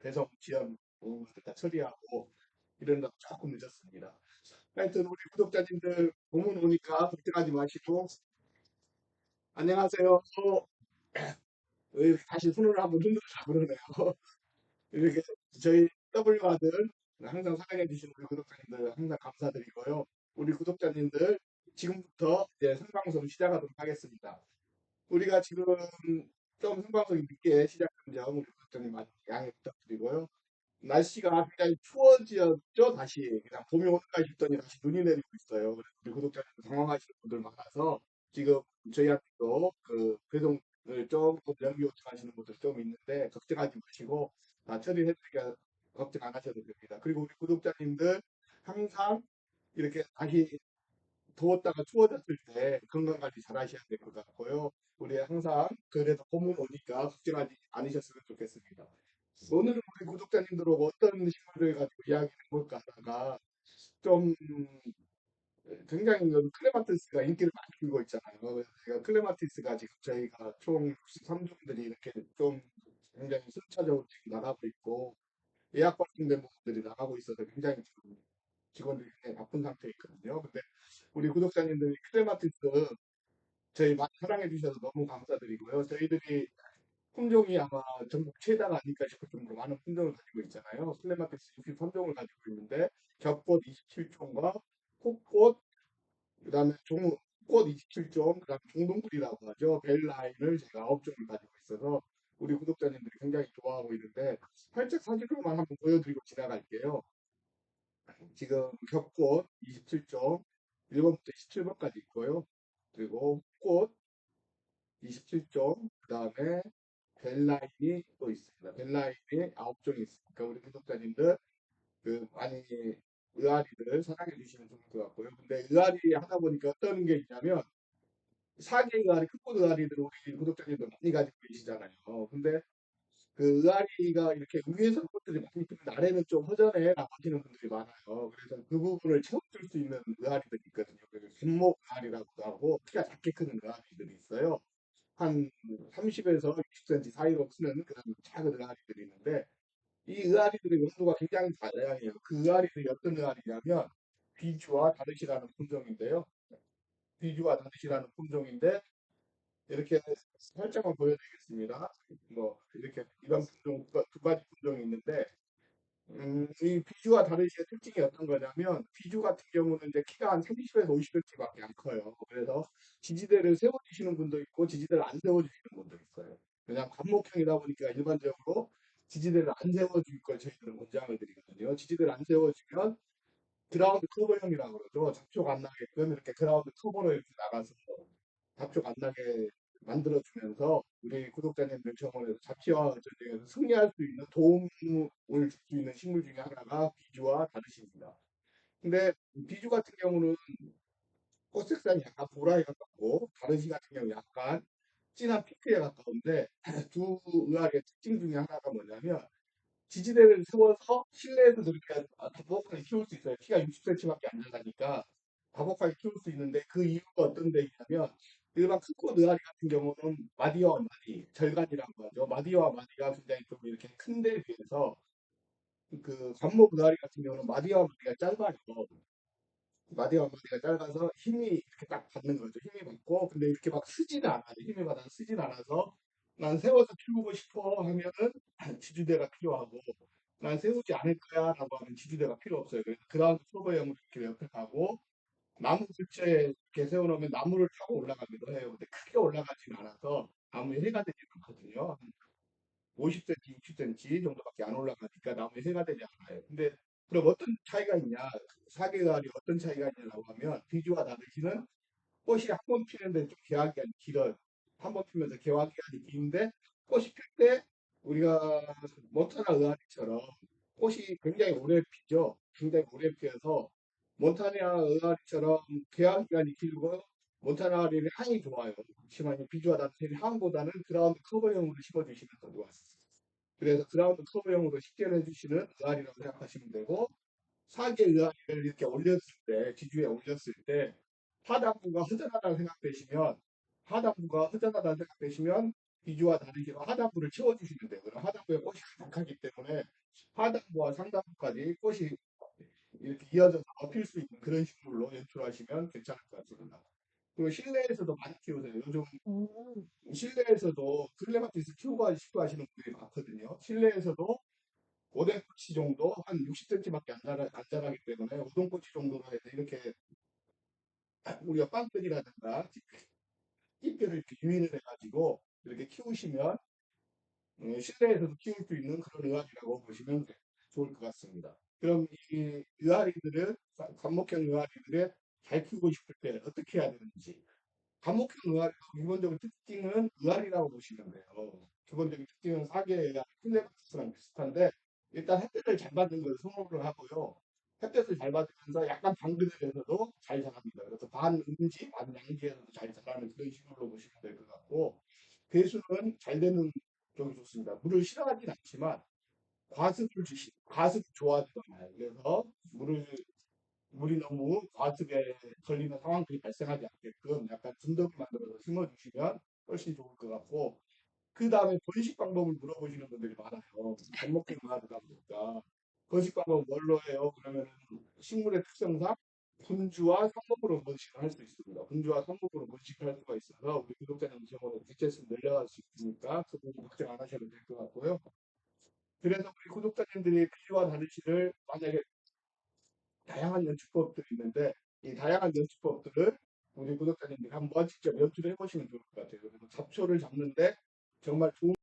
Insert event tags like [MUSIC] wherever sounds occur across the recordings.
배송 지연 부분을 다 처리하고 이런다고 조금 늦었습니다. 하여튼 우리 구독자님들 보문 오니까 걱정하지 마시고 안녕하세요. 다시 손을 한번 흔들으려고 그러네요. [LAUGHS] 이렇게 저희 W 아들 항상 사랑해 주시는 우리 구독자님들 항상 감사드리고요. 우리 구독자님들 지금부터 이제 생방송 시작하도록 하겠습니다. 우리가 지금 좀 생방송이 늦게 시작 구독자님 많이 양해 부탁드리고요. 날씨가 굉장히 추워졌죠 다시 그냥 봄이 오는가 싶더니 다시 눈이 내리고 있어요. 우리 구독자님들 당황하시는 분들 많아서 지금 저희한테도 그 배송을 조금 연기 요청하시는 분들 좀 있는데 걱정하지 마시고 다 처리해드리니까 걱정 안 하셔도 됩니다. 그리고 우리 구독자님들 항상 이렇게 다시 더웠다가 추워졌을 때 건강 관리 잘 하셔야 될 것 같고요. 우리 항상 그래도 봄은 오니까 걱정하지 않으셨으면 좋겠습니다. 오늘은 우리 구독자님들하고 어떤 식물을 가지고 이야기를 해볼까 하다가 좀 굉장히 그 클레마티스가 인기를 많이 끌고 있잖아요. 제가 클레마티스가 지금 저희가 총 63종들이 이렇게 좀 굉장히 순차적으로 지금 나가고 있고 예약 발송된 부분들이 나가고 있어서 굉장히 지금 직원들이 바쁜 상태에 있거든요. 근데 우리 구독자님들이 클레마티스 저희 많이 사랑해 주셔서 너무 감사드리고요. 저희들이 품종이 아마 전국 최다가 아닐까 싶을 정도로 많은 품종을 가지고 있잖아요. 클레마티스 63종을 가지고 있는데 겹꽃 27종과 꽃꽃 그다음에 종, 꽃 27종, 그다음에 종동굴이라고 하죠. 벨라인을 제가 9종을 가지고 있어서 우리 구독자님들이 굉장히 좋아하고 있는데 살짝 사진으로만 한번 보여드리고 지나갈게요. 지금 겹꽃 27종 1번부터 27번까지 있고요. 그리고 꽃 27종, 그 다음에 벨라인이 또 있습니다. 벨라인이 9종이 있으니까 우리 구독자님들 그 많이 의아리를 사랑해 주시면 좋을 것 같고요. 근데 의아리 하다 보니까 어떤 게 있냐면 사계 의아리, 큰꽃 의아리들 우리 구독자님들 많이 가지고 계시잖아요. 근데 그 의아리가 이렇게 위에서 꽃들이 많이 피는 아래는 좀 허전해라고 하시는 분들이 많아요. 그래서 그 부분을 채워줄 수 있는 의아리들이 있거든요. 그래서 균목 의아리라고도 하고 키가 작게 크는 의아리들이 있어요. 한 30에서 60cm 사이로 크는 그런 작은 의아리들이 있는데 이 의아리들의 온도가 굉장히 다양해요. 그 의아리들이 어떤 의아리냐면 비주와 다르시라는 품종인데요. 비주와 다르시라는 품종인데 이렇게 살짝만 보여드리겠습니다. 뭐 이렇게 이런 품종 두 가지 품종이 있는데 음, 이 비주와 다르시의 특징이 어떤 거냐면 비주 같은 경우는 이제 키가 한 30에서 50cm밖에 안 커요. 그래서 지지대를 세워주시는 분도 있고 지지대를 안 세워주시는 분도 있어요. 그냥 관목형이다 보니까 일반적으로 지지대를 안 세워줄 걸 저희들은 권장을 드리거든요. 지지대를 안 세워주면 그라운드 커버형이라고 그러죠. 잡초가 안 나게끔 이렇게 그라운드 커버로 이렇게 나가서 잡초가 안 나게 만들어주면서 우리 구독자님들 정원에서 잡지와 전쟁에서 승리할 수 있는 도움을 줄 수 있는 식물 중에 하나가 비주와 다르십니다. 근데 비주 같은 경우는 꽃 색상이 약간 보라에 가깝고 다르시 같은 경우 약간 진한 핑크에 가까운데 [CLEARS THROAT] 두 의학의 특징 중에 하나가 뭐냐면 지지대를 세워서 실내에서 그렇게 다복하게 키울 수 있어요. 키가 60cm밖에 안 나가니까 다복하게 키울 수 있는데 그 이유가 어떤 데 있냐면 일반 큰꽃 의아리 같은 경우는 마디와 마디, 절간이라고 하죠. 마디와 마디가 굉장히 좀 이렇게 큰데 비해서 그 관목 의아리 같은 경우는 마디와 마디가 짧아요. 마디와 마디가 짧아서 힘이 이렇게 딱 받는 거죠. 힘이 받고 근데 이렇게 막 쓰지는 않아요. 힘이 받아서 쓰진 않아서 난 세워서 키우고 싶어 하면은 [CLEARS THROAT] 지주대가 필요하고 난 세우지 않을 거야 라고 하면 지주대가 필요 없어요. 그래서 그라운드 커버형으로 이렇게 옆에 가고 나무 이렇게 세워놓으면 나무를 타고 올라가기도 해요. 근데 크게 올라가진 않아서 나무에 해가 되지 않거든요. 한 50cm, 60cm 정도밖에 안 올라가니까 나무에 해가 되지 않아요. 근데 그럼 어떤 차이가 있냐? 사계가리 어떤 차이가 있냐고 하면 비주와 다르시는 꽃이 한 번 피는데 좀 개화 기간이 길어요. 한 번 피면서 개화 기간이 긴데 꽃이 필 때 우리가 몬타나 의아리처럼 꽃이 굉장히 오래 피죠. 굉장히 오래 피어서 몬타나 의아리처럼 개화 기간이 길고 몬타나 의아리는 향이 좋아요. 비주와 다르시는 향보다는 그라운드 커버형으로 심어주시면 더 좋아요. 그래서 그라운드 커버형으로 식재를 해주시는 의아리라고 생각하시면 되고 사계 의아리를 이렇게 올렸을 때 지주에 올렸을 때 하단부가 허전하다고 생각되시면 하단부가 허전하다고 생각되시면 비주와 다르게 하단부를 채워주시면 돼요. 그럼 하단부에 꽃이 가득하기 때문에 하단부와 상단부까지 꽃이 이렇게 이어져서 덮일 수 있는 그런 식물로 연출하시면 괜찮을 것 같습니다. 그리고 실내에서도 많이 키우세요. 요즘 음. 실내에서도 클레마티스 키우고 싶어 하시는 분들이 많거든요. 실내에서도 오뎅꼬치 정도 한 60cm밖에 안, 자라, 안 자라기 때문에 오동꼬치 정도로 해서 이렇게 우리가 빵들이라든가 잎뼈를 이렇게 유인을 해가지고 이렇게 키우시면 어, 실내에서도 키울 수 있는 그런 의아리라고 보시면 돼- 좋을 것 같습니다. 그럼 이 의아리들은 관목형 의아리들을 잘 키우고 싶을 때 어떻게 해야 되는지 관목형 의아리 기본적인 특징은 의아리라고 보시면 돼요. 기본적인 특징은 사계의 클레마티스랑 비슷한데 일단 햇볕을 잘 받는 걸 선호를 하고요. 햇볕을 잘 받으면서 약간 방그늘에서도 잘 자랍니다. 그래서 반 음지, 반 양지에서도 잘 자라는 그런 식으로 보시면 될 것 같고 배수는 잘 되는 쪽이 좋습니다. 물을 싫어하진 않지만 과습을 주시, 과습 좋아하잖아요. 그래서 물을 물이 너무 과습에 걸리는 상황들이 발생하지 않게끔 약간 둔덕이 만들어서 심어주시면 훨씬 좋을 것 같고 그 다음에 번식 방법을 물어보시는 분들이 많아요. 젖먹기 문화다 보니까 번식 방법 뭘로 해요? 그러면 식물의 특성상 분주와 성목으로 번식을 할 수 있습니다. 분주와 성목으로 번식을 할 수가 있어서 우리 구독자님 경우는 개체수 늘려갈 수 있으니까 그 부분 걱정 안 하셔도 될 것 같고요. 그래서 우리 구독자님들이 비주와 다르시를 만약에 다양한 연출법들이 있는데 이 다양한 연출법들을 우리 구독자님들이 한번 직접 연출해 보시면 좋을 것 같아요. 그래서 잡초를 잡는데 정말 좋은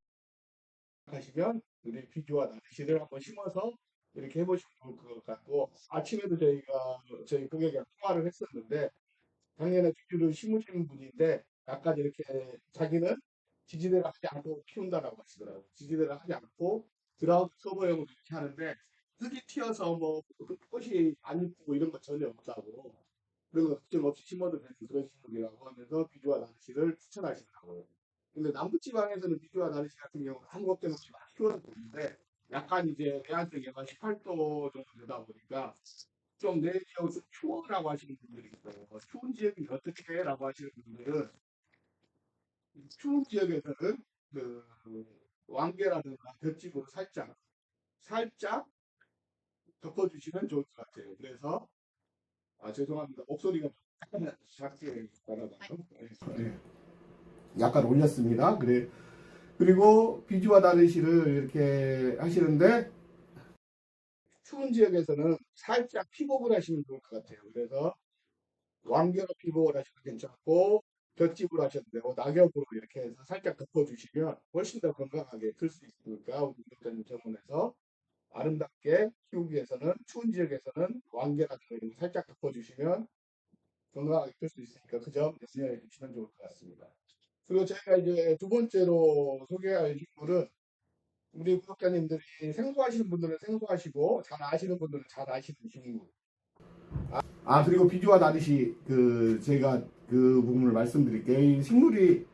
하시면 우리 비주와 나시를 한번 심어서 이렇게 해보시면 좋을 것 같고 아침에도 저희가 저희 고객이랑 통화를 했었는데 작년에 비주를 심으시는 분인데 약간 이렇게 자기는 지지대를 하지 않고 키운다라고 하시더라고요. 지지대를 하지 않고 그라운드 커버형으로 이렇게 하는데 흙이 튀어서 뭐 꽃이 안 이쁘고 이런 거 전혀 없다고 거 걱정 없이 심어도 되는 그런 식물이라고 하면서 비주와 나시를 추천하시더라고요. 근데 남부지방에서는 비주와 다르시 같은 경우는 아무 걱정 없이 많이 키워도 되는데 약간 이제 내한테가 18도 정도 되다 보니까 좀 내 지역은 좀 추워라고 하시는 분들이 있어요. 추운 지역이 어떻게 해 라고 하시는 분들은 추운 지역에서는 그 왕개라든가 볏짚으로 살짝 살짝 덮어주시면 좋을 것 같아요. 그래서 아 죄송합니다. 목소리가 작게 나가나요? 네. 약간 올렸습니다. 그래 그리고 비주와 다르시를 이렇게 하시는데 추운 지역에서는 살짝 픽업을 하시면 좋을 것 같아요. 그래서 왕겨로 픽업을 하셔도 괜찮고 볏짚으로 하셔도 되고 낙엽으로 이렇게 해서 살짝 덮어주시면 훨씬 더 건강하게 클 수 있으니까 우리 구독자님 전문에서 아름답게 키우기 위해서는 추운 지역에서는 왕개라든가 이런 거 살짝 덮어주시면 건강하게 클 수 있으니까 그 점 염려해 주시면 좋을 것 같습니다. 그리고 제가 이제 두 번째로 소개할 식물은 우리 구독자님들이 생소하시는 분들은 생소하시고 잘 아시는 분들은 잘 아시는 식물. 아, 아, 그리고 비주와 다르시 그 제가 그 부분을 말씀드릴게요. 이 식물이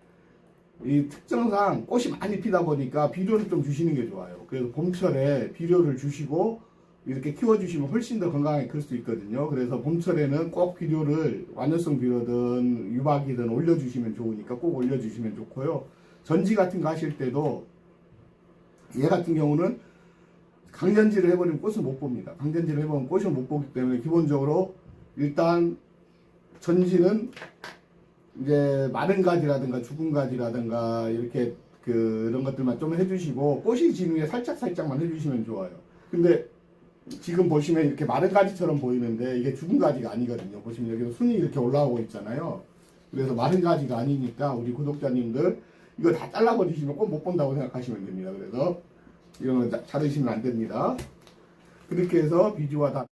이 특성상 꽃이 많이 피다 보니까 비료를 좀 주시는 게 좋아요. 그래서 봄철에 비료를 주시고 이렇게 키워주시면 훨씬 더 건강하게 클 수 있거든요. 그래서 봄철에는 꼭 비료를 완효성 비료든 유박이든 올려주시면 좋으니까 꼭 올려주시면 좋고요. 전지 같은 거 하실 때도 얘 같은 경우는 강전지를 해버리면 꽃을 못 봅니다. 강전지를 해보면 꽃을 못 보기 때문에 기본적으로 일단 전지는 이제 마른 가지라든가 죽은 가지라든가 이렇게 그런 것들만 좀 해주시고 꽃이 지는 게 살짝 살짝만 해주시면 좋아요. 근데 지금 보시면 이렇게 마른 가지처럼 보이는데 이게 죽은 가지가 아니거든요. 보시면 여기서 순이 이렇게 올라오고 있잖아요. 그래서 마른 가지가 아니니까 우리 구독자님들 이거 다 잘라버리시면 꼭 못 본다고 생각하시면 됩니다. 그래서 이거는 자- 자르시면 안 됩니다. 그렇게 해서 비주와 다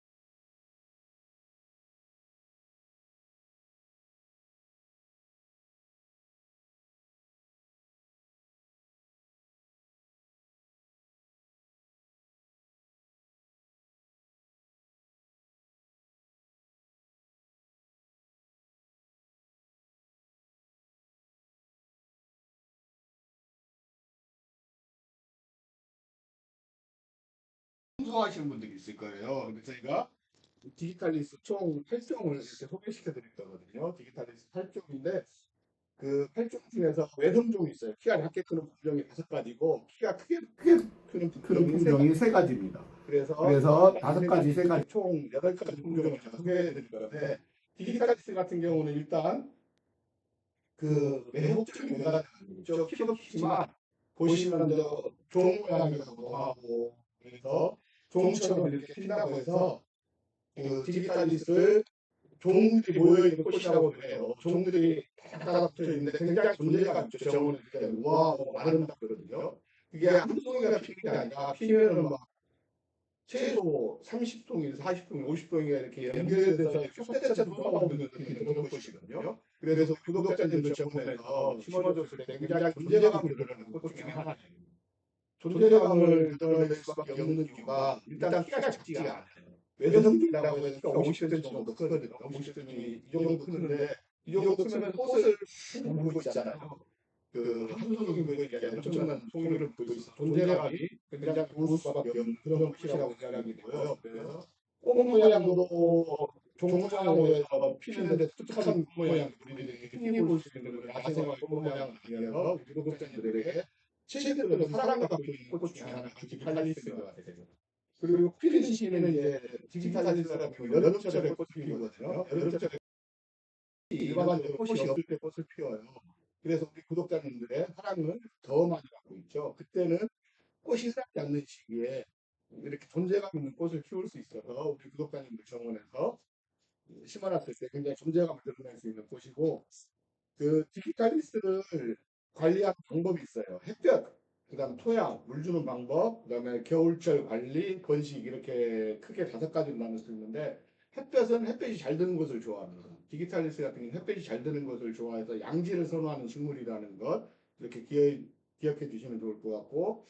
성공하시는 분들이 있을 거예요. 근데 저희가 디지털리스 총 8종을 이렇게 소개시켜 드릴 거거든요. 디지털리스 8종인데 그 팔종 중에서 외성종이 있어요. 키가 작게 크는 품종이 다섯 가지고 키가 크게 크게 크는 큰 품종이 세 가지. 품종이 세 가지입니다. 그래서 그래서 다섯 가지, 세 가지. 총 여덟 가지 품종을 제가 소개해 드릴 건데 디지털리스 같은 경우는 일단 그 매혹적인 변화가 있죠. 키도 크지만 보시면 저종 모양이라고 하고 그래서 종처럼 이렇게 핀다고 해서 그 디지털리스를 종들이 모여있는 꽃이라고 그래요. 종들이 다닥다닥 붙어 있는데 굉장히 존재감 있죠. 정원을 이렇게 우아하고 아름답거든요. 그게 한 송이가 피는 게 아니라 피면은 막 최소 30동일, 40동일, 50동이가 이렇게 연결돼서 쇼대차 돌아가는 느낌이 그런 것이거든요. 그래서 구독자님들 정문에서 심어줬을 때 굉장히 존재감을 드러내는 것 중에 하나예요. 존재감을 드러낼 수밖에 없는 이유가 일단 키가 작지가 않아요. 외성적이라고 해서 키가 50cm 정도 크거든요. 50cm 이 정도 크는데 이 정도 크면 꽃을 보고 있잖아요. 그 한손적인 거에 엄청난 송이를 보고 있어. 존재감이 굉장히 좋을 수밖에 없는 그런 꽃이라고 생각이 되고요. 그래서 꽃 모양도 종모양으로 피는데 독특한 모양 우리들이 흔히 볼 수 있는 야생화 꽃 모양 아니어서 우리 구독자님들에게 최근 들어 사랑을 갖고 있는 꽃 중에 하나가 디지털리스인 것 같아요. 그리고 피는 시기는 이제 디지털리스라는 여름철에 꽃을 피우거든요. 여름철에 일반적으로 꽃이 없을 때 꽃을 피워요. 그래서 우리 구독자님들의 사랑을 더 많이 받고 있죠. 그때는 꽃이 살지 않는 시기에 이렇게 존재감 있는 꽃을 키울 수 있어서 우리 구독자님들 정원에서 심어놨을 때 굉장히 존재감을 드러낼 수 있는 꽃이고 그 디지털리스를 관리하는 방법이 있어요. 햇볕, 그다음 토양, 물 주는 방법, 그다음에 겨울철 관리, 번식 이렇게 크게 다섯 가지로 나눌 수 있는데 햇볕은 햇볕이 잘 드는 것을 좋아합니다. 디지털리스 같은 경우는 햇볕이 잘 드는 것을 좋아해서 양지를 선호하는 식물이라는 것 이렇게 기억, 기억해 주시면 좋을 것 같고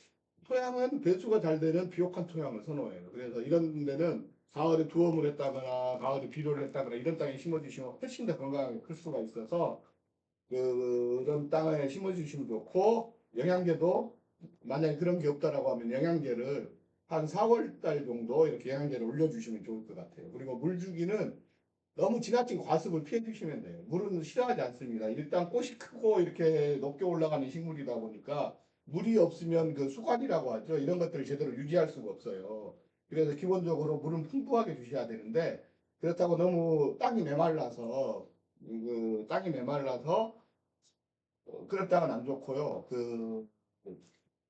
토양은 배수가 잘 되는 비옥한 토양을 선호해요. 그래서 이런 데는 가을에 두엄을 했다거나 가을에 비료를 했다거나 이런 땅에 심어주시면 훨씬 더 건강하게 클 수가 있어서 그, 그런 땅에 심어주시면 좋고 영양제도 만약에 그런 게 없다라고 하면 영양제를 한 4월 달 정도 이렇게 영양제를 올려주시면 좋을 것 같아요. 그리고 물 주기는 너무 지나친 과습을 피해 주시면 돼요. 물은 싫어하지 않습니다. 일단 꽃이 크고 이렇게 높게 올라가는 식물이다 보니까 물이 없으면 그 수관이라고 하죠. 이런 것들을 제대로 유지할 수가 없어요. 그래서 기본적으로 물은 풍부하게 주셔야 되는데 그렇다고 너무 땅이 메말라서 그 땅이 메말라서 어, 그랬다가는 안 좋고요. 그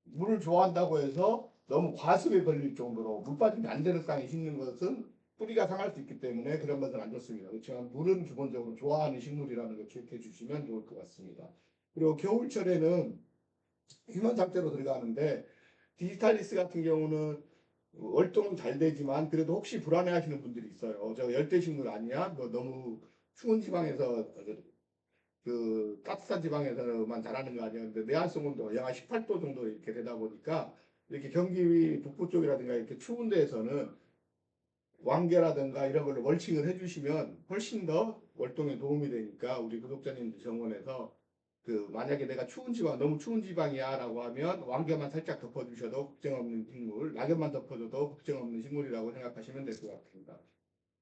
물을 좋아한다고 해서 너무 과습에 걸릴 정도로 물 빠짐이 안 되는 땅에 심는 것은 뿌리가 상할 수 있기 때문에 그런 것은 안 좋습니다. 그렇지만 물은 기본적으로 좋아하는 식물이라는 걸 기억해 주시면 좋을 것 같습니다. 그리고 겨울철에는 휴먼 상태로 들어가는데 디지털리스 같은 경우는 월동은 잘 되지만 그래도 혹시 불안해 하시는 분들이 있어요. 저 열대 식물 아니야? 뭐 너무 추운 지방에서 그 따뜻한 지방에서만 자라는 거 아니야? 근데 내한성 온도가 영하 18도 정도 이렇게 되다 보니까 이렇게 경기 북부 쪽이라든가 이렇게 추운 데에서는 왕개라든가 이런 걸로 멀칭을 해주시면 훨씬 더 월동에 도움이 되니까 우리 구독자님들 정원에서 그 만약에 내가 추운 지방 너무 추운 지방이야 라고 하면 왕개만 살짝 덮어주셔도 걱정 없는 식물, 낙엽만 덮어줘도 걱정 없는 식물이라고 생각하시면 될 것 같습니다.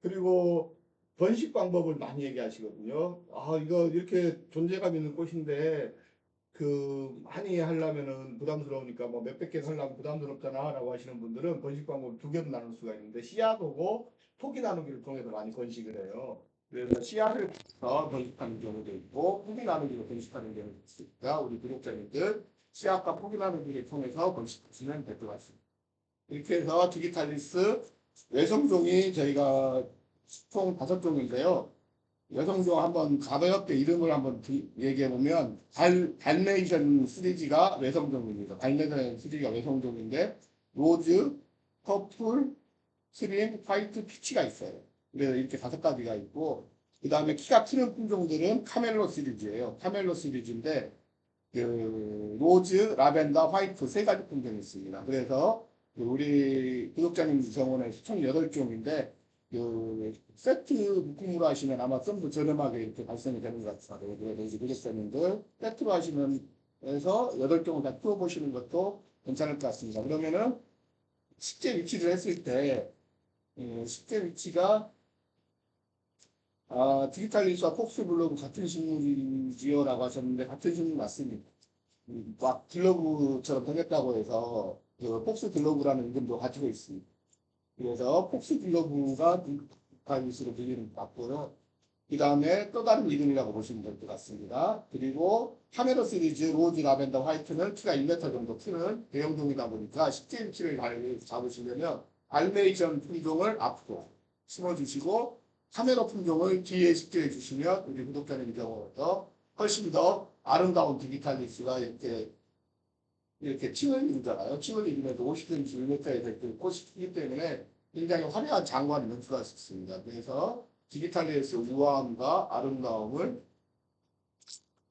그리고 번식 방법을 많이 얘기하시거든요. 아 이거 이렇게 존재감 있는 꽃인데 그 많이 하려면은 부담스러우니까 뭐 몇백 개 하려면 부담스럽잖아 라고 하시는 분들은 번식 방법 두 개로 나눌 수가 있는데 씨앗하고 토기 나누기를 통해서 많이 번식을 해요. 그래서 씨앗을 통해서 번식하는 경우도 있고 포기 나누기로 번식하는 경우도 있으니까 우리 구독자님들 씨앗과 포기 나누기를 통해서 번식하시면 될 것 같습니다. 이렇게 해서 디기탈리스 외성종이 저희가 총 다섯 종인데요. 여성종 한번 가볍게 이름을 한번 얘기해 보면 달 달메이션 시리즈가 외성종입니다. 달메이션 시리즈가 외성종인데 로즈, 퍼플, 크림, 화이트, 피치가 있어요. 그래서 이렇게 다섯 가지가 있고 그 다음에 키가 크는 품종들은 카멜로 시리즈예요. 카멜로 시리즈인데 그 로즈, 라벤더, 화이트 세 가지 품종이 있습니다. 그래서 우리 구독자님 정원에 총 8종인데 그 세트 묶음으로 하시면 아마 좀 더 저렴하게 이렇게 발생이 되는 것 같아요. 그래서 이제 구독자님들 세트로 하시면 해서 8종을 다 풀어보시는 것도 괜찮을 것 같습니다. 그러면은 식재 위치를 했을 때 예, 식재 위치가 아, 디지털 리스와 폭스 블로그 같은 식물이지요라고 하셨는데 같은 식물 맞습니다. 음, 막 글러브처럼 생겼다고 해서 그 폭스 글러브라는 이름도 가지고 있습니다. 그래서 폭스 글러브가 디지털리스로 불리는 것 같고요. 그 다음에 또 다른 이름이라고 보시면 될 것 같습니다. 그리고 카메라 시리즈 로즈 라벤더 화이트는 키가 1m 정도 크는 대형종이다 보니까 10cm를 잘 잡으시려면 알메이션 품종을 앞으로 심어주시고 카메라 품종을 뒤에 식재해 주시면 우리 구독자님 경우에도 훨씬 더 아름다운 디지털 리스가 이렇게 이렇게. 층을 이루면서 50cm, 1m의 그 꽃이 피기 때문에 굉장히 화려한 장관을 연출할 수 있습니다. 그래서 디지털리스 우아함과 아름다움을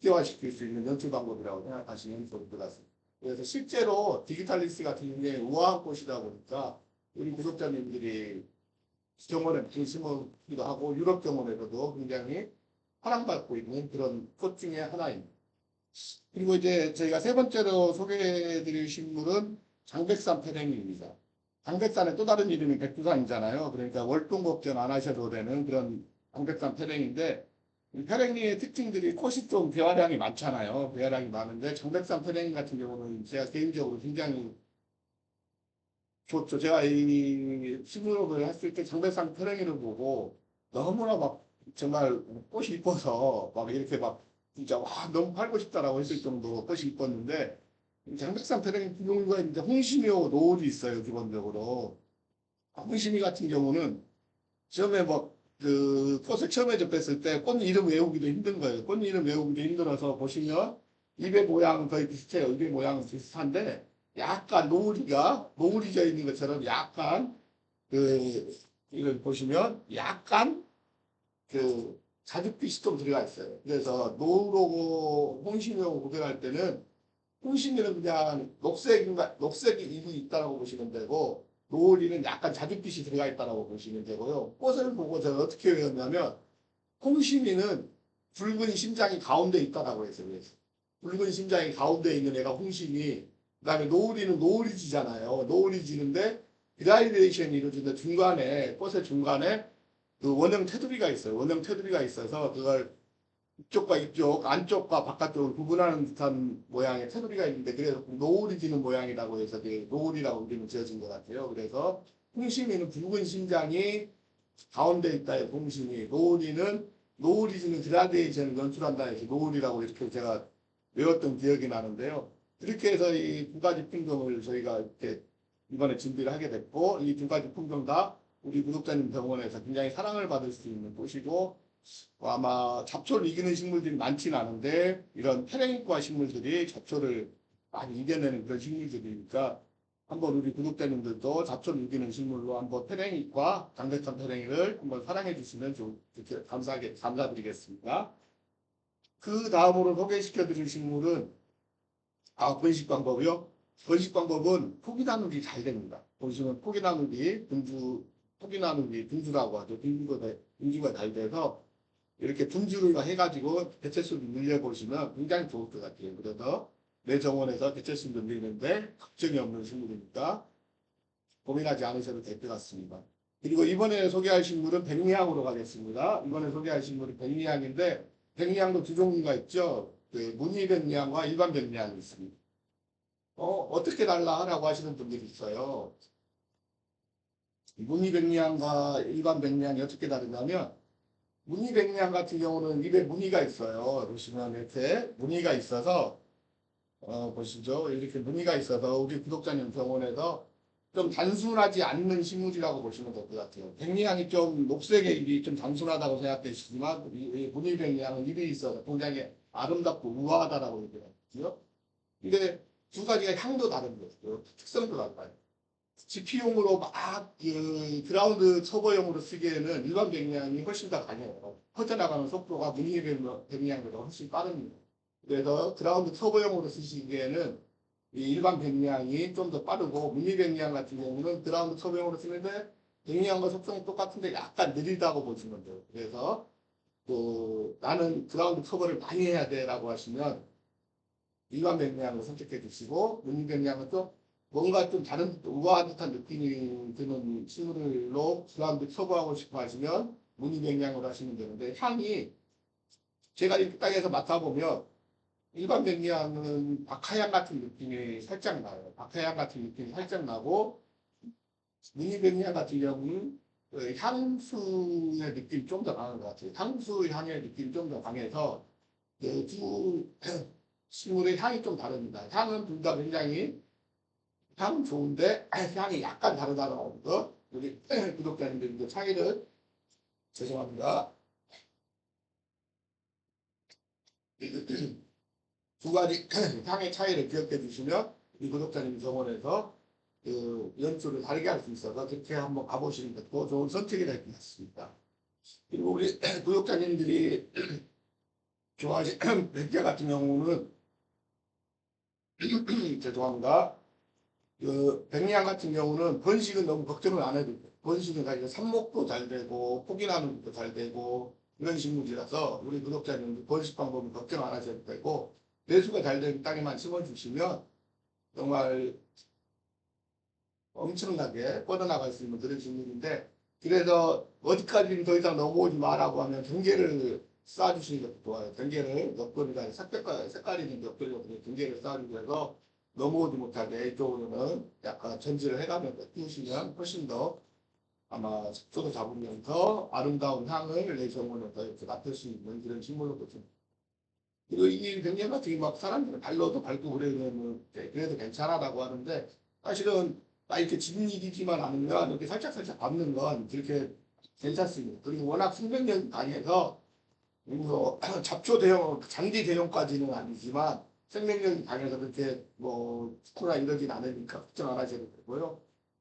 극대화시킬 수 있는 연출 방법이라고 생각하시면 좋을 것 같습니다. 그래서 실제로 디지털리스가 굉장히 우아한 꽃이다 보니까 우리 구독자님들이 경원에 많이 심어기도 하고 유럽 경원에서도 굉장히 사랑받고 있는 그런 꽃 중에 하나입니다. 그리고 이제 저희가 세 번째로 소개해드릴 식물은 장백산 페랭입니다. 장백산의 또 다른 이름이 백두산이잖아요. 그러니까 월동 걱정 안 하셔도 되는 그런 장백산 페랭인데 이 페랭이의 특징들이 꽃이 좀 배화량이 많잖아요. 배화량이 많은데 장백산 페랭이 같은 경우는 제가 개인적으로 굉장히 좋죠. 제가 이 식물업을 했을 때 장백산 페랭이를 보고 너무나 막 정말 꽃이 이뻐서 막 이렇게 막 진짜 와 너무 팔고 싶다라고 했을 정도로 꽃이 이뻤는데 장백산 페랭이 두 종류가 있는데 홍심이하고 노을이 있어요 기본적으로. 홍심이 같은 경우는 처음에 뭐그 꽃을 처음에 접했을 때 꽃 이름 외우기도 힘든 거예요. 꽃 이름 외우기도 힘들어서 보시면 잎의 모양은 거의 비슷해요. 잎의 모양은 비슷한데 약간 노을이가 노을이 져 있는 것처럼 약간 그 이걸 보시면 약간 그 자줏빛이 좀 들어가 있어요. 그래서 노을하고 홍심이하고 구별할 때는 홍심이는 그냥 녹색인가 녹색이 일부 있다라고 보시면 되고 노을이는 약간 자줏빛이 들어가 있다라고 보시면 되고요. 꽃을 보고 제가 어떻게 외웠냐면 홍심이는 붉은 심장이 가운데 있다라고 했어요. 그래서 붉은 심장이 가운데 있는 애가 홍심이 그다음에 노을이는 노을이 지잖아요. 노을이 지는데 그라이데이션이 이루어지는데 중간에 꽃의 중간에 그 원형 테두리가 있어요. 원형 테두리가 있어서 그걸 이쪽과 이쪽, 안쪽과 바깥쪽을 구분하는 듯한 모양의 테두리가 있는데 그래서 노을이 지는 모양이라고 해서 그 노을이라고 이름이 지어진 것 같아요. 그래서 홍심이는 붉은 심장이 가운데 있다 해서 홍심이, 노을이는 노을이 지는 그라데이션을 연출한다 해서 노을이라고 이렇게 제가 외웠던 기억이 나는데요. 그렇게 해서 이 두 가지 품종을 저희가 이렇게 이번에 준비를 하게 됐고 이 두 가지 품종 다 우리 구독자님 병원에서 굉장히 사랑을 받을 수 있는 꽃이고 어, 아마 잡초를 이기는 식물들이 많지는 않은데 이런 페랭이과 식물들이 잡초를 많이 이겨내는 그런 식물들이니까 한번 우리 구독자님들도 잡초를 이기는 식물로 한번 페랭이과 장백산 페랭이를 한번 사랑해 주시면 감사하게 감사드리겠습니다. 그 다음으로 소개시켜 드릴 식물은 아 번식 방법이요. 번식 방법은 포기 나누기 잘 됩니다. 보시면 포기 나누기 분주 나누기 분주라고 하죠. 분주가 돼- 분주가 잘 돼서 이렇게 분주를 해가지고 개체수를 늘려보시면 굉장히 좋을 것 같아요. 그래서 내 정원에서 개체수를 늘리는데 걱정이 없는 식물이니까 고민하지 않으셔도 될 것 같습니다. 그리고 이번에 소개할 식물은 백리향으로 가겠습니다. 이번에 소개할 식물은 백리향인데 백리향도 두 종류가 있죠. 그 무늬 백리향과 일반 백리향이 있습니다. 어, 어떻게 달라 하라고 하시는 분들이 있어요. 무늬 백리향과 일반 백리향이 어떻게 다르냐면 무늬 백리향 같은 경우는 입에 무늬가 있어요. 보시면 이렇게 무늬가 있어서 어, 보시죠. 이렇게 무늬가 있어서 우리 구독자님 병원에서 좀 단순하지 않는 식물이라고 보시면 될 것 같아요. 백리향이 좀 녹색의 잎이 좀 단순하다고 생각되시지만 이- 이 무늬 백리향은 잎이 있어서 굉장히 아름답고 우아하다라고 얘기하거든요. 근데 두 가지가 향도 다른 거죠. 특성도 달라요. 지피용으로 막 그, 그라운드 커버용으로 쓰기에는 일반 백리향이 훨씬 더 강해요. 퍼져나가는 속도가 무늬 백리향보다 훨씬 빠릅니다. 그래서 그라운드 커버용으로 쓰시기에는 이 일반 백리향이 좀 더 빠르고 무늬 백리향 같은 경우는 그라운드 커버용으로 쓰는데 백리향과 속성이 똑같은데 약간 느리다고 보시면 돼요. 그래서 그 나는 그라운드 커버를 많이 해야 돼라고 하시면 일반 백리향을 선택해 주시고 무늬 백리향은 좀 뭔가 좀 다른 우아한 듯한 느낌이 드는 식물로 그라운드 커버하고 싶어 하시면 무늬백향으로 하시면 되는데 향이 제가 이 땅에서 맡아보면 일반 백향은 박하향 같은 느낌이 살짝 나요. 박하향 같은 느낌이 살짝 나고 무늬백향 같은 경우는 그 향수의 느낌이 좀 더 강한 것 같아요. 향수 향의 느낌이 좀 더 강해서 그 두 [CLEARS THROAT] 식물의 향이 좀 다릅니다. 향은 둘 다 굉장히 향은 좋은데 향이 약간 다르다는 거 우리 구독자님들 차이를 죄송합니다. [CLEARS THROAT] 두 가지 [CLEARS THROAT] 향의 차이를 기억해 주시면 우리 구독자님 정원에서 그 연출을 다르게 할 수 있어서 그렇게 한번 가보시는 것도 좋은 선택이 될 것 같습니다. 그리고 우리 [CLEARS THROAT] 구독자님들이 좋아하시는 백제 같은 경우는 죄송합니다. 그 백리향 같은 경우는 번식은 너무 걱정을 안 해도 돼요. 번식은 사실 삽목도 잘 되고 포기나는 것도 잘 되고 이런 식물이라서 우리 구독자님들 번식 방법은 걱정 안 하셔도 되고 매수가 잘 되는 땅에만 심어주시면 정말 엄청나게 뻗어나갈 수 있는 그런 식물인데 그래서 어디까지는 더 이상 넘어오지 마라고 하면 경계를 쌓아주시는 것도 좋아요. 경계를 옆구리가 색깔, 색깔이 있는 옆구리거든요. 경계를 쌓아주고 해서 넘어오지 못하게 이쪽으로는 약간 전지를 해가면서 띄우시면 훨씬 더 아마 속도도 잡으면서 아름다운 향을 내 정원에서 이렇게 맡을 수 있는 그런 식물로 보십니다. 그리고 이 백년 같은 게 막 사람들은 발로도 밟고 그러면 그래도 괜찮아라고 하는데 사실은 딱 이렇게 진이기지만 않으면 이렇게 살짝살짝 밟는 건 그렇게 괜찮습니다. 그리고 워낙 생명력이 강해서 그리고 [CLEARS THROAT] 잡초 대형, 잔디 대형까지는 아니지만 생명력이 강해서 그렇게 뭐 스코나 이러진 않으니까 걱정 안 하셔도 되고요.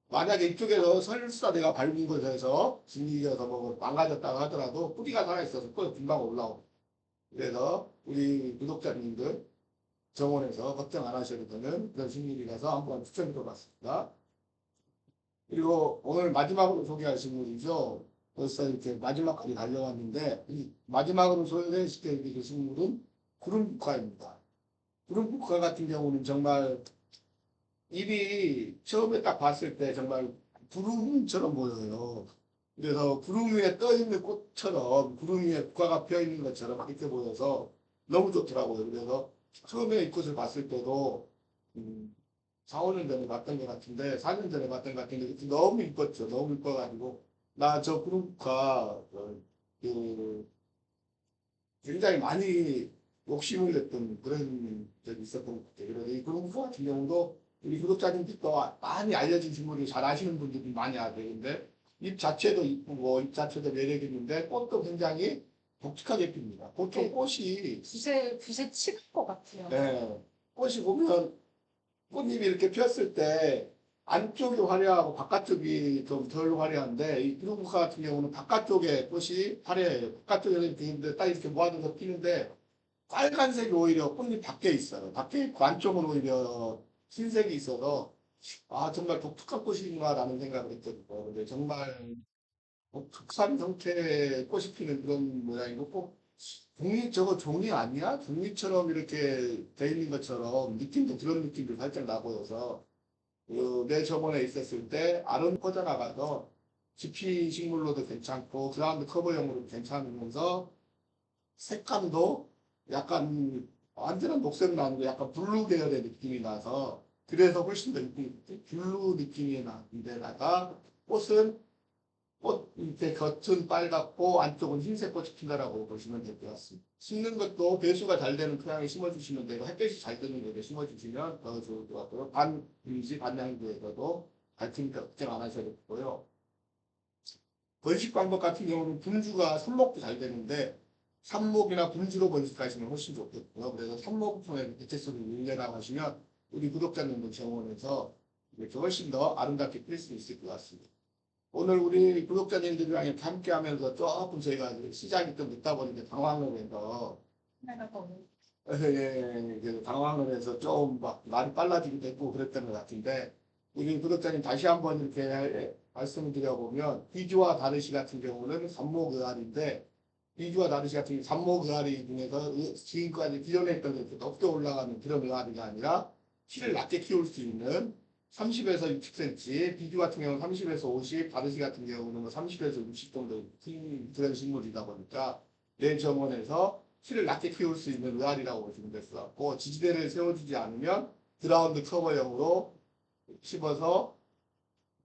만약에 이쪽에서 설사 내가 밟은 곳에서 진이겨서 뭐 망가졌다고 하더라도 뿌리가 살아있어서 또 금방 올라오고 그래서 우리 구독자님들 정원에서 걱정 안 하셔도 되는 그런 식물이라서 한번 추천드려 봤습니다. 그리고 오늘 마지막으로 소개할 식물이죠. 벌써 이렇게 마지막까지 달려왔는데 이 마지막으로 소개시켜 드릴 식물은 구름국화입니다. 구름국화 같은 경우는 정말 잎이 처음에 딱 봤을 때 정말 구름처럼 보여요. 그래서 구름 위에 떠 있는 꽃처럼 구름 위에 국화가 피어 있는 것처럼 이렇게 보여서 너무 좋더라고요. 그래서 처음에 이 꽃을 봤을 때도 음, 4, 5년 전에 봤던 것 같은데 4년 전에 봤던 것 같은데 너무 이뻤죠. 너무 이뻐가지고 나 저 구름국화 그, 그 굉장히 많이 욕심을 냈던 그런 적이 있었던 것 같아요. 그래서 이 구름국화 같은 경우도 우리 구독자님들도 많이 알려진 식물이 잘 아시는 분들이 많이 아요. 근데 잎 자체도 이쁘고 잎 자체도 매력 있는데 꽃도 굉장히 독특하게 핍니다. 보통 네. 꽃이 붓에 붓에 치는 것 같아요. 네, 꽃이 보면 꽃잎이 이렇게 피었을 때 안쪽이 화려하고 바깥쪽이 좀 덜 화려한데 이 구름국화 같은 경우는 바깥쪽에 꽃이 화려해요. 바깥쪽에는 있는데 딱 이렇게 모아둬서 피는데 빨간색이 오히려 꽃잎 밖에 있어요. 밖에 있고 안쪽은 오히려 흰색이 있어서 아 정말 독특한 꽃이구나라는 생각을 했거든요. 근데 정말 뭐 특산 형태의 꽃이 피는 그런 모양이고 꼭 종이 저거 종이 아니야? 종이처럼 이렇게 돼 있는 것처럼 느낌도 그런 느낌도 살짝 나보여서 그, 내 저번에 있었을 때 알은 퍼져나가서 지피 식물로도 괜찮고 그라운드 커버용으로도 괜찮으면서 색감도 약간 완전한 녹색은 아니고 약간 블루 계열의 느낌이 나서 그래서 훨씬 더 느낌이 블루 느낌이 나는데다가 꽃은 꽃 밑에 겉은 빨갛고 안쪽은 흰색 꽃이 핀다라고 보시면 될 것 같습니다. 심는 것도 배수가 잘 되는 토양에 심어주시면 되고 햇볕이 잘 드는 곳에 심어주시면 더 좋을 것 같고요. 반인지 반양도에서도 밝히니까 걱정 안 하셔도 되고요. 번식 방법 같은 경우는 분주가 삽목도 잘 되는데 삽목이나 분주로 번식하시면 훨씬 좋겠고요. 그래서 통해 대체수를 늘려나 가시면 우리 구독자님들 정원에서 이렇게 훨씬 더 아름답게 필수 있을 것 같습니다. 오늘 우리 구독자님들이랑 함께 하면서 조금 저희가 시작이 좀 늦다 보니까 당황을 해서 [LAUGHS] 예, 그 당황을 해서 좀 막 말이 빨라지기도 했고 그랬던 것 같은데 우리 구독자님 다시 한번 이렇게 말씀을 드려보면 비주와 다르시 같은 경우는 삼목의알인데 비주와 다르시 같은 경우 삼목의알이 중에서 의- 지금까지 기존에 있던 것 높게 올라가는 그런 의알이가 아니라 키를 낮게 키울 수 있는 30에서 60cm, 비주 같은 경우는 30에서 50, 바르시 같은 경우는 뭐 30에서 60 정도 큰 그런 식물이다 보니까 내 정원에서 키를 낮게 키울 수 있는 의아리라고 보시면 될것 같고 지지대를 세워주지 않으면 그라운드 커버형으로 심어서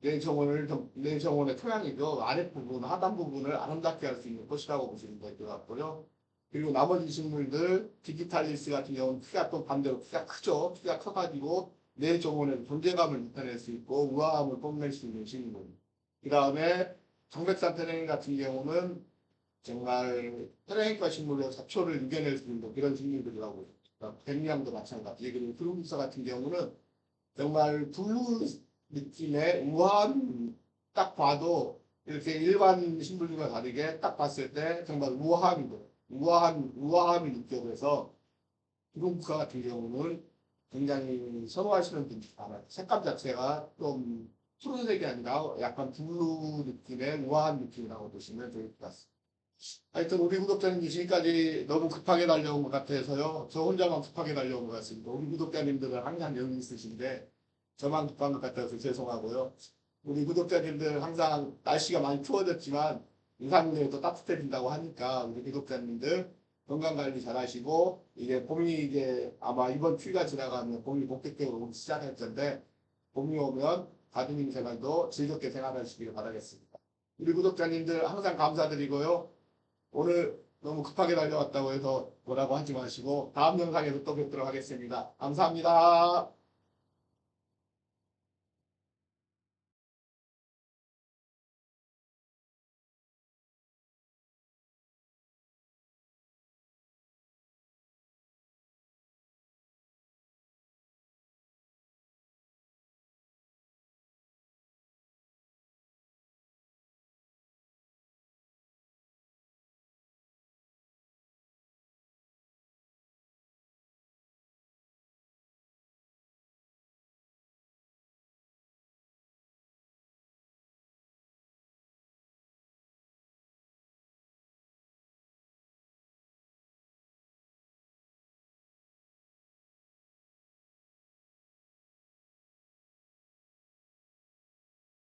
내 정원을 좀- 내 정원의 토양이죠 아랫부분 하단 부분을 아름답게 할 수 있는 것이라고 보시면 될 것 같고요. 그리고 나머지 식물들 디지탈리스 같은 경우는 키가 또 반대로 키가 크죠. 키가 커가지고 내 정원에 존재감을 나타낼 수 있고 우아함을 뽐낼 수 있는 식물. 그 다음에 정백산 페레인 같은 경우는 정말 페레인과 식물의 잡초를 이겨낼 수 있는 그런 식물들이라고. 백리향도 마찬가지. 그리고 브루무사 같은 경우는 정말 블루 느낌의 우아한 딱 봐도 이렇게 일반 식물들과 다르게 딱 봤을 때 정말 우아함이 우아한 우아함이 느껴져서 브루무사 같은 경우는 굉장히 선호하시는 분들이 많아요. 색감 자체가 좀 푸른색이 아니라 약간 블루 느낌의 우아한 느낌이라고 보시면 좋을 것 같습니다. 하여튼 우리 구독자님 지금까지 너무 급하게 달려온 것 같아서요. 저 혼자만 급하게 달려온 것 같습니다. 우리 구독자님들은 항상 여유 있으신데 저만 급한 것 같아서 죄송하고요. 우리 구독자님들 항상 날씨가 많이 추워졌지만 인상 후에 또 따뜻해진다고 하니까 우리 구독자님들 건강 관리 잘 하시고 이제 봄이 이제 아마 이번 추위가 지나가면 봄이 본격적으로 오기 시작할 텐데 봄이 오면 가드닝 생활도 즐겁게 생활하시길 바라겠습니다. 우리 구독자님들 항상 감사드리고요. 오늘 너무 급하게 달려왔다고 해서 뭐라고 하지 마시고 다음 영상에서 또 뵙도록 하겠습니다. 감사합니다.